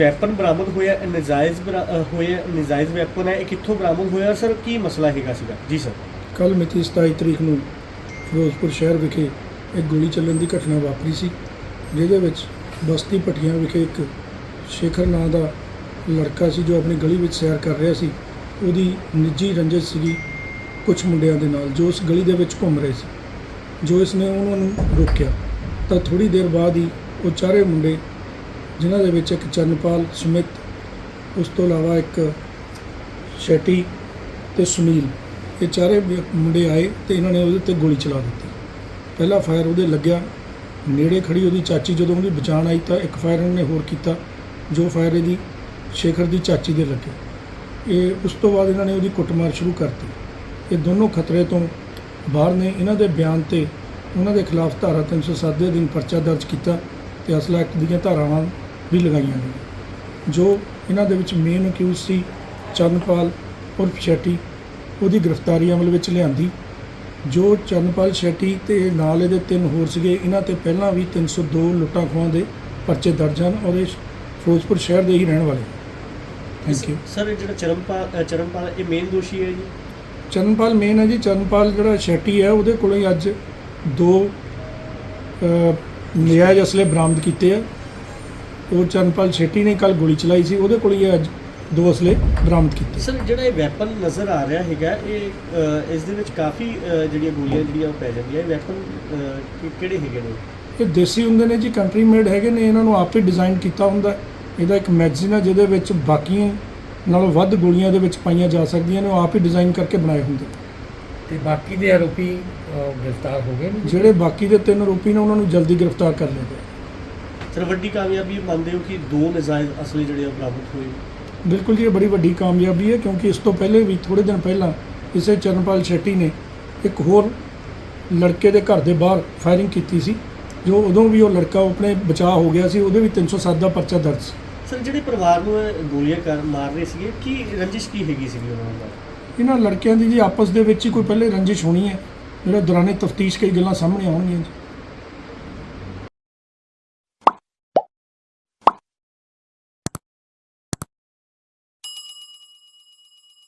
Weapon ਬਰਾਮਦ ਹੋਇਆ ਇਹ ਨਜਾਇਜ਼ ਬਰਾ- ਅ, ਹੋਇਆ ਨਜਾਇਜ਼ ਵੈਪਨ ਹੈ ਇਹ ਕਿੱਥੋਂ ਬਰਾਮਦ ਹੋਇਆ ਸਰ? ਕੀ ਮਸਲਾ ਹੈਗਾ ਸੀਗਾ? ਜੀ ਸਰ। ਕੱਲ ਮਿਤੀ 27 ਤਰੀਕ ਨੂੰ ਫਿਰੋਜ਼ਪੁਰ ਸ਼ਹਿਰ ਵਿਖੇ ਇੱਕ ਗੋਲੀ ਚੱਲਣ ਦੀ ਘਟਨਾ ਵਾਪਰੀ ਸੀ ਜਿਹਦੇ ਵਿੱਚ ਬਸਤੀ ਪਟੀਆਂ ਵਿਖੇ ਇੱਕ ਸ਼ੇਖਰ ਨਾਂ ਦਾ ਲੜਕਾ ਸੀ ਜੋ ਆਪਣੀ ਗਲੀ ਵਿੱਚ ਸੈਰ ਕਰ ਰਿਹਾ ਸੀ। ਉਹਦੀ ਨਿੱਜੀ ਰੰਜਿਸ਼ ਸੀਗੀ ਕੁਝ ਮੁੰਡਿਆਂ ਦੇ ਨਾਲ, ਜੋ ਉਸ ਗਲੀ ਦੇ ਵਿੱਚ ਘੁੰਮ ਰਹੇ ਸੀ। ਜੋ ਇਸ ਨੇ ਉਹਨਾਂ ਨੂੰ ਰੋਕਿਆ, ਤਾਂ ਥੋੜੀ ਦੇਰ ਬਾਅਦ ਹੀ ਉਹ ਚਾਰੇ ਮੁੰਡੇ, ਜਿਨ੍ਹਾਂ ਦੇ ਵਿੱਚ ਇੱਕ ਚਰਨਪਾਲ ਸਮਿਤ ਉਸ ਤੋਂ ਇਲਾਵਾ ਇੱਕ ਸ਼ੈਟੀ ਤੇ ਸੁਨੀਲ, ਇਹ ਚਾਰੇ ਮੁੰਡੇ ਆਏ ਤੇ ਇਹਨਾਂ ਨੇ ਉਹਦੇ ਤੇ ਗੋਲੀ ਚਲਾ ਦਿੱਤੀ। ਪਹਿਲਾ ਫਾਇਰ ਉਹਦੇ ਲੱਗਿਆ, ਨੇੜੇ ਖੜੀ ਉਹਦੀ ਚਾਚੀ, ਜਦੋਂ ਉਹਦੀ ਬਚਾਣ ਆਈ ਤਾਂ ਇੱਕ ਫਾਇਰ ਇਹਨਾਂ ਨੇ ਹੋਰ ਕੀਤਾ, ਜੋ ਫਾਇਰ ਇਹਦੀ ਸ਼ੇਖਰ ਦੀ ਚਾਚੀ ਦੇ ਲੱਗੇ। ਇਹ ਉਸ ਤੋਂ ਬਾਅਦ ਇਹਨਾਂ ਨੇ ਉਹਦੀ ਕੁੱਟਮਾਰ ਸ਼ੁਰੂ ਕਰਤੀ। ਇਹ ਦੋਨੋਂ ਖਤਰੇ ਤੋਂ ਬਾਹਰ ਨੇ। ਇਹਨਾਂ ਦੇ ਬਿਆਨ ਤੇ ਉਹਨਾਂ ਦੇ ਖਿਲਾਫ ਧਾਰਾ 307 ਦੇ ਅਧੀਨ ਪਰਚਾ ਦਰਜ ਕੀਤਾ ਤੇ ਅਸਲਾ ਐਕਟ ਦੀਆਂ ਧਾਰਾਵਾਂ ਵੀ ਲਗਾਈਆਂ ਗਈਆਂ। ਜੋ ਇਹਨਾਂ ਦੇ ਵਿੱਚ ਮੇਨ ਅਕਿਊਜ਼ ਸੀ, ਚਰਨਪਾਲ ਉਰਫ ਸ਼ੈਟੀ, ਉਹਦੀ ਗ੍ਰਿਫਤਾਰੀ ਅਮਲ ਵਿੱਚ ਲਿਆਂਦੀ। ਜੋ ਚਰਨਪਾਲ ਸ਼ੈਟੀ ਤੇ ਨਾਲ ਇਹਦੇ ਤਿੰਨ ਹੋਰ ਸੀਗੇ, ਇਹਨਾਂ ਤੇ ਪਹਿਲਾਂ ਵੀ 302 ਲੁੱਟਾਂ ਖੋਹਾਂ ਦੇ ਪਰਚੇ ਦਰਜ ਹਨ ਔਰ ਇਹ ਫਿਰੋਜ਼ਪੁਰ ਸ਼ਹਿਰ ਦੇ ਹੀ ਰਹਿਣ ਵਾਲੇ ਥੈਂਕ ਯੂ ਸਰ ਇਹ ਜਿਹੜਾ ਚਰਨਪਾਲ ਚਰਨਪਾਲ ਇਹ ਮੇਨ ਦੋਸ਼ੀ ਹੈ ਜੀ? ਚਰਨਪਾਲ ਮੇਨ ਹੈ ਜੀ। ਚਰਨਪਾਲ ਜਿਹੜਾ ਸ਼ੈਟੀ ਹੈ ਉਹਦੇ ਕੋਲੋਂ ਹੀ ਅੱਜ ਦੋ ਨਜਾਇਜ਼ ਅਸਲੇ ਬਰਾਮਦ ਕੀਤੇ ਆ। ਉਹ ਚਰਨਪਾਲ ਸ਼ੈਟੀ ਨੇ ਕੱਲ ਗੋਲੀ ਚਲਾਈ ਸੀ ਉਹਦੇ ਕੋਲ ਹੀ ਅੱਜ ਦੋ ਅਸਲੇ ਬਰਾਮਦ ਕੀਤੇ। ਸਰ ਜਿਹੜਾ ਇਹ ਵੈਪਨ ਨਜ਼ਰ ਆ ਰਿਹਾ ਹੈਗਾ ਇਹ ਇਸ ਦੇ ਵਿੱਚ ਕਾਫੀ ਜਿਹੜੀਆਂ ਗੋਲੀਆਂ ਜਿਹੜੀਆਂ ਉਹ ਪੈ ਜਾਂਦੀਆਂ ਇਹ ਵੈਪਨ ਕਿਹੜੇ ਹੈਗੇ ਨੇ? ਇਹ ਦੇਸੀ ਹੁੰਦੇ ਨੇ ਜੀ ਕੰਟਰੀ ਮੇਡ ਹੈਗੇ ਨੇ ਇਹਨਾਂ ਨੂੰ ਆਪੇ ਡਿਜ਼ਾਈਨ ਕੀਤਾ ਹੁੰਦਾ ਇਹਦਾ ਇੱਕ ਮੈਗਜ਼ੀਨ ਹੈ ਜਿਹਦੇ ਵਿੱਚ ਬਾਕੀ ਨਾਲੋਂ ਵੱਧ ਗੋਲੀਆਂ ਇਹਦੇ ਵਿੱਚ ਪਾਈਆਂ ਜਾ ਸਕਦੀਆਂ ਨੇ ਉਹ ਆਪ ਹੀ ਡਿਜ਼ਾਈਨ ਕਰਕੇ ਬਣਾਏ ਹੁੰਦੇ। ਨੇ। ਤੇ ਬਾਕੀ ਦੇ ਆਰੋਪੀ ਅਹ, ਗ੍ਰਿਫਤਾਰ ਹੋ ਗਏ ਨੇ? ਜਿਹੜੇ ਬਾਕੀ ਦੇ ਤਿੰਨ ਆਰੋਪੀ ਨੇ ਉਹਨਾਂ ਨੂੰ ਜਲਦੀ ਗ੍ਰਿਫਤਾਰ ਕਰ ਲਿਆ ਗਿਆ ਸਰ ਵੱਡੀ ਕਾਮਯਾਬੀ ਮੰਨਦੇ ਹੋ ਕਿ ਦੋ ਨਜਾਇਜ਼ ਅਸਲੇ ਜਿਹੜੇ ਆ ਬਰਾਮਦ ਹੋਏ? ਬਿਲਕੁਲ ਜੀ ਇਹ ਬੜੀ ਵੱਡੀ ਕਾਮਯਾਬੀ ਹੈ ਕਿਉਂਕਿ ਇਸ ਤੋਂ ਪਹਿਲੇ ਵੀ ਥੋੜੇ ਦਿਨ ਪਹਿਲਾਂ ਇਸੇ ਚਰਨਪਾਲ ਸ਼ੈਟੀ ਨੇ ਇੱਕ ਹੋਰ ਲੜਕੇ ਦੇ ਘਰ ਦੇ ਬਾਹਰ ਫਾਇਰਿੰਗ ਕੀਤੀ ਸੀ ਜੋ ਉਦੋਂ ਵੀ ਉਹ ਲੜਕਾ ਆਪਣੇ ਬਚਾਅ ਹੋ ਗਿਆ ਸੀ ਉਹਦੇ ਵੀ 307 ਦਾ ਪਰਚਾ ਦਰਜ ਸੀ। ਸਰ ਜਿਹੜੇ ਪਰਿਵਾਰ ਨੂੰ ਇਹ ਗੋਲੀਆਂ ਕਰ ਮਾਰ ਰਹੇ ਸੀਗੇ, ਕੀ ਰੰਜਿਸ਼ ਕੀ ਹੈਗੀ ਸੀਗੀ ਉਹਨਾਂ ਦਾ ਇਹਨਾਂ ਲੜਕਿਆਂ ਦੀ ਜੀ ਆਪਸ ਦੇ ਵਿੱਚ ਹੀ ਕੋਈ ਪਹਿਲੇ ਰੰਜਿਸ਼ ਹੋਣੀ ਹੈ, ਜਿਹੜਾ ਦੌਰਾਨੇ ਤਫਤੀਸ਼ ਕਈ ਗੱਲਾਂ ਸਾਹਮਣੇ ਆਉਣਗੀਆਂ ਜੀ।